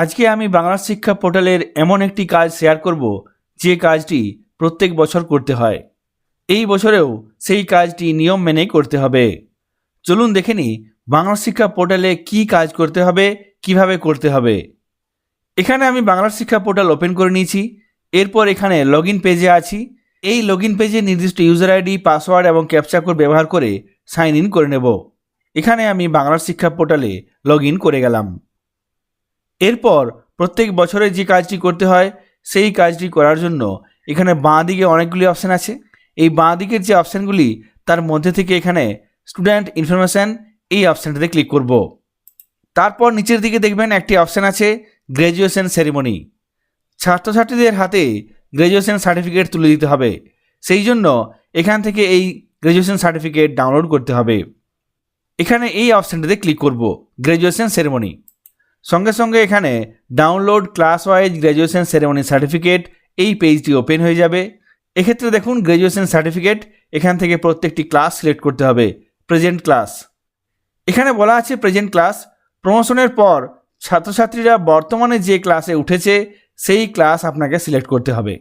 আজকে আমি বাংলা শিক্ষা পোর্টালের এমন একটি কাজ শেয়ার করব, যে কাজটি প্রত্যেক বছর করতে হয়। এই বছরেও সেই কাজটি নিয়ম মেনে করতে হবে। চলুন দেখে নিই বাংলা শিক্ষা পোর্টালে কি কাজ করতে হবে, কীভাবে করতে হবে। এখানে আমি বাংলা শিক্ষা পোর্টাল ওপেন করে নিয়েছি। এরপর এখানে লগ পেজে আছি। এই লগ পেজে নির্দিষ্ট ইউজার আইডি, পাসওয়ার্ড এবং ক্যাপচা কোড ব্যবহার করে সাইন ইন করে নেব। এখানে আমি বাংলা শিক্ষা পোর্টালে লগ করে গেলাম। এরপর প্রত্যেক বছরে যে কাজটি করতে হয়, সেই কাজটি করার জন্য এখানে বাঁ দিকে অনেকগুলি অপশান আছে। এই বাঁ দিকের যে অপশানগুলি তার মধ্যে থেকে এখানে স্টুডেন্ট ইনফরমেশান এই অপশানটাতে ক্লিক করব। তারপর নিচের দিকে দেখবেন একটি অপশান আছে গ্র্যাজুয়েশন সেরিমনি ছাত্রছাত্রীদের হাতে গ্র্যাজুয়েশন সার্টিফিকেট তুলে দিতে হবে। সেই জন্য এখান থেকে এই গ্র্যাজুয়েশন সার্টিফিকেট ডাউনলোড করতে হবে। এখানে এই অপশানটাতে ক্লিক করব গ্র্যাজুয়েশন সেরেমনি সঙ্গে সঙ্গে এখানে download class wise graduation ceremony certificate এই পেজটি ওপেন হয়ে যাবে। এক্ষেত্রে দেখুন গ্র্যাজুয়েশন সার্টিফিকেট এখান থেকে প্রত্যেকটি ক্লাস সিলেক্ট করতে হবে প্রেজেন্ট ক্লাস এখানে বলা আছে প্রেজেন্ট ক্লাস প্রমোশনের পর ছাত্রছাত্রীরা বর্তমানে যে ক্লাসে উঠেছে, সেই ক্লাস আপনাকে সিলেক্ট করতে হবে।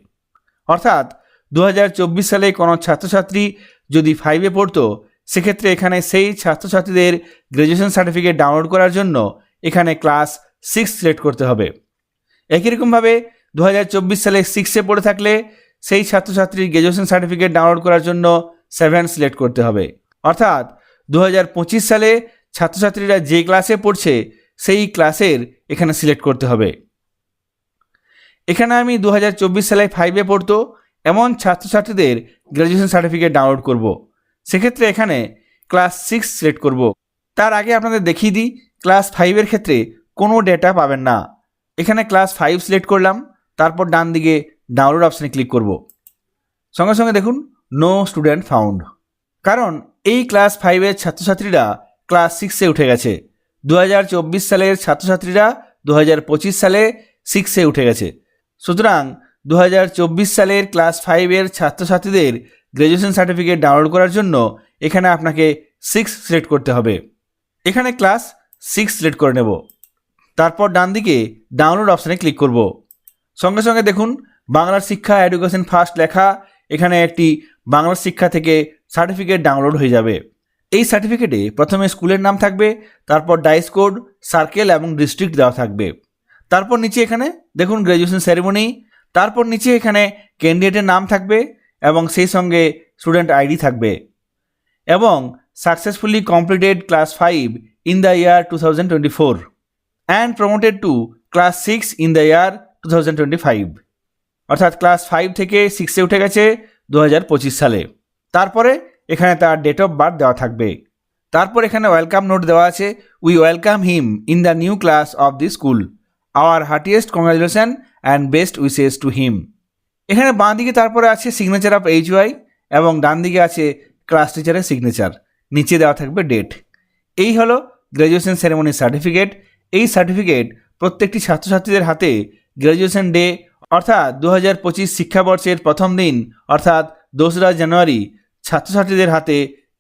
অর্থাৎ দু হাজার চব্বিশ সালে কোনো ছাত্রছাত্রী যদি ফাইভে পড়তো, সেক্ষেত্রে এখানে সেই ছাত্রছাত্রীদের গ্র্যাজুয়েশন সার্টিফিকেট ডাউনলোড করার জন্য এখানে ক্লাস সিক্স সিলেক্ট করতে হবে একই রকমভাবে দু হাজার চব্বিশ সালে সিক্সে পড়ে থাকলে সেই ছাত্রছাত্রীর গ্র্যাজুয়েশন সার্টিফিকেট ডাউনলোড করার জন্য সেভেন সিলেক্ট করতে হবে অর্থাৎ দু হাজার পঁচিশ সালে ছাত্রছাত্রীরা যে ক্লাসে পড়ছে সেই ক্লাসের এখানে সিলেক্ট করতে হবে এখানে আমি দু হাজার চব্বিশ সালে ফাইভে পড়তো, এমন ছাত্রছাত্রীদের গ্র্যাজুয়েশন সার্টিফিকেট ডাউনলোড করব। সেক্ষেত্রে এখানে ক্লাস সিক্স সিলেক্ট করব। তার আগে আপনাদের দেখিয়ে দিই ক্লাস ফাইভের ক্ষেত্রে কোনো ডেটা পাবেন না। এখানে ক্লাস ফাইভ সিলেক্ট করলাম, তারপর ডান দিকে ডাউনলোড অপশানে ক্লিক করব। সঙ্গে সঙ্গে দেখুন নো স্টুডেন্ট ফাউন্ড কারণ এই ক্লাস ফাইভের ছাত্রছাত্রীরা ক্লাস সিক্সে উঠে গেছে। দু হাজার চব্বিশ সালের ছাত্রছাত্রীরা দু হাজার পঁচিশ সালে সিক্সে উঠে গেছে। সুতরাং দু হাজার চব্বিশ সালের ক্লাস ফাইভের ছাত্রছাত্রীদের গ্র্যাজুয়েশন সার্টিফিকেট ডাউনলোড করার জন্য এখানে আপনাকে সিক্স সিলেক্ট করতে হবে। এখানে ক্লাস সিক্স সিলেক্ট করে নেব। তারপর ডান দিকে ডাউনলোড অপশানে ক্লিক করব। সঙ্গে সঙ্গে দেখুন, বাংলার শিক্ষা এডুকেশন ফার্স্ট লেখা, এখানে একটি বাংলার শিক্ষা থেকে সার্টিফিকেট ডাউনলোড হয়ে যাবে। এই সার্টিফিকেটে প্রথমে স্কুলের নাম থাকবে, তারপর ডাইস কোড সার্কেল এবং ডিস্ট্রিক্ট দেওয়া থাকবে। তারপর নিচে এখানে দেখুন গ্র্যাজুয়েশন সেরেমনি তারপর নিচে এখানে ক্যান্ডিডেটের নাম থাকবে এবং সেই সঙ্গে স্টুডেন্ট আইডি থাকবে। এবং successfully completed class five four and promoted to class six in the year two thousand twenty five অর্থাৎ ক্লাস ফাইভ থেকে সিক্সে উঠে গেছে দু হাজার পঁচিশ সালে। তারপরে এখানে তার ডেট অফ বার্থ দেওয়া থাকবে। তারপর এখানে ওয়েলকাম নোট দেওয়া আছে we welcome him in the new class of the school our heartiest congratulation and best wishes to him এখানে বাঁ দিকে তারপরে আছে সিগনেচার অফ এইচ ওয়াই এবং ডান দিকে আছে ক্লাস টিচারের সিগনেচার নিচে দেওয়া থাকবে ডেট এই হলো গ্র্যাজুয়েশন সেরেমনি সার্টিফিকেট এই সার্টিফিকেট প্রত্যেকটি ছাত্রছাত্রীদের হাতে গ্র্যাজুয়েশন ডে অর্থাৎ দু হাজার পঁচিশ শিক্ষাবর্ষের প্রথম দিন, অর্থাৎ দোসরা জানুয়ারি, ছাত্রছাত্রীদের হাতে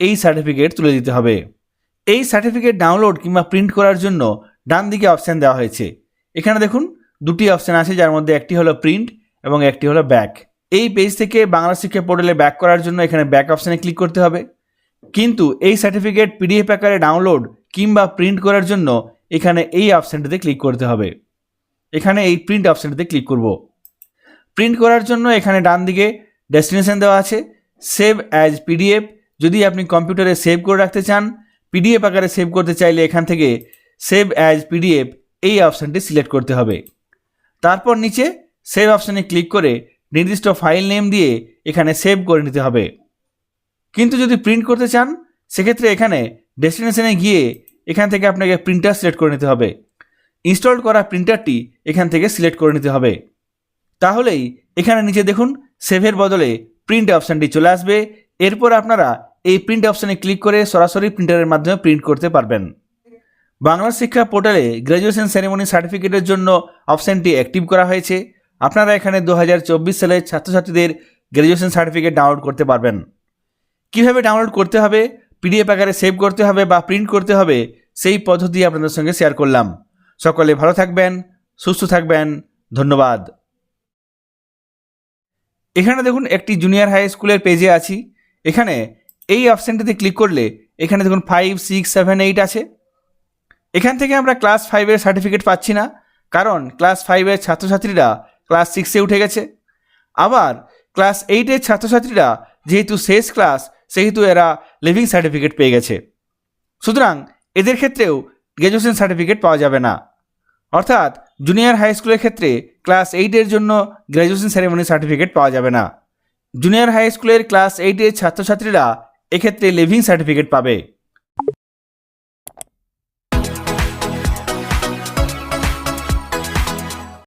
এই সার্টিফিকেট তুলে দিতে হবে। এই সার্টিফিকেট ডাউনলোড কিংবা প্রিন্ট করার জন্য ডান দিকে অপশান দেওয়া হয়েছে। এখানে দেখুন, দুটি অপশান আছে, যার মধ্যে একটি হলো প্রিন্ট এবং একটি হলো ব্যাক এই পেজ থেকে বাংলা শিক্ষা পোর্টালে ব্যাক করার জন্য এখানে ব্যাক অপশানে ক্লিক করতে হবে। কিন্তু এই সার্টিফিকেট পিডিএফ আকারে ডাউনলোড কিংবা প্রিন্ট করার জন্য এখানে এই অপশানটিতে ক্লিক করতে হবে। এখানে এই প্রিন্ট অপশানটিতে ক্লিক করব। প্রিন্ট করার জন্য এখানে ডান দিকে ডেস্টিনেশন দেওয়া আছে। সেভ অ্যাজ পিডিএফ যদি আপনি কম্পিউটারে সেভ করে রাখতে চান পিডিএফ আকারে সেভ করতে চাইলে এখান থেকে সেভ অ্যাজ পিডিএফ এই অপশানটি সিলেক্ট করতে হবে। তারপর নিচে সেভ অপশানে ক্লিক করে নির্দিষ্ট ফাইল নেম দিয়ে এখানে সেভ করে নিতে হবে। কিন্তু যদি প্রিন্ট করতে চান, সেক্ষেত্রে এখানে ডেস্টিনেশনে গিয়ে এখান থেকে আপনাকে প্রিন্টার সিলেক্ট করে নিতে হবে। ইনস্টল করা প্রিন্টারটি এখান থেকে সিলেক্ট করে নিতে হবে। তাহলেই এখানে নিচে দেখুন সেভের বদলে প্রিন্ট অপশানটি চলে আসবে। এরপর আপনারা এই প্রিন্ট অপশানে ক্লিক করে সরাসরি প্রিন্টারের মাধ্যমে প্রিন্ট করতে পারবেন। বাংলা শিক্ষা পোর্টালে গ্র্যাজুয়েশন সেরেমনি সার্টিফিকেটের জন্য অপশানটি অ্যাক্টিভ করা হয়েছে। আপনারা এখানে দু হাজার চব্বিশ সালের ছাত্রছাত্রীদের গ্র্যাজুয়েশন সার্টিফিকেট ডাউনলোড করতে পারবেন। কীভাবে ডাউনলোড করতে হবে? পিডিএফ আকারে সেভ করতে হবে বা প্রিন্ট করতে হবে? সেই পদ্ধতি আপনাদের সঙ্গে শেয়ার করলাম। সকলে ভালো থাকবেন, সুস্থ থাকবেন, ধন্যবাদ। এখানে দেখুন একটি জুনিয়র হাই স্কুলের পেজে আছি। এখানে এই অপশানটিতে ক্লিক করলে এখানে দেখুন ফাইভ সিক্স সেভেন এইট আছে। এখান থেকে আমরা ক্লাস ফাইভের সার্টিফিকেট পাচ্ছি না, কারণ ক্লাস ফাইভের ছাত্রছাত্রীরা ক্লাস সিক্সে উঠে গেছে। আবার ক্লাস এইটের ছাত্রছাত্রীরা যেহেতু শেষ ক্লাস সেহেতু এরা লিভিং সার্টিফিকেট পেয়ে গেছে। সুতরাং এদের ক্ষেত্রেও গ্র্যাজুয়েশন সার্টিফিকেট পাওয়া যাবে না। অর্থাৎ জুনিয়র হাই স্কুলের ক্ষেত্রে ক্লাস এইটের জন্য গ্র্যাজুয়েশন সেরেমনি সার্টিফিকেট পাওয়া যাবে না। জুনিয়র হাই স্কুলের ক্লাস এইটের ছাত্রছাত্রীরা এক্ষেত্রে লিভিং সার্টিফিকেট পাবে।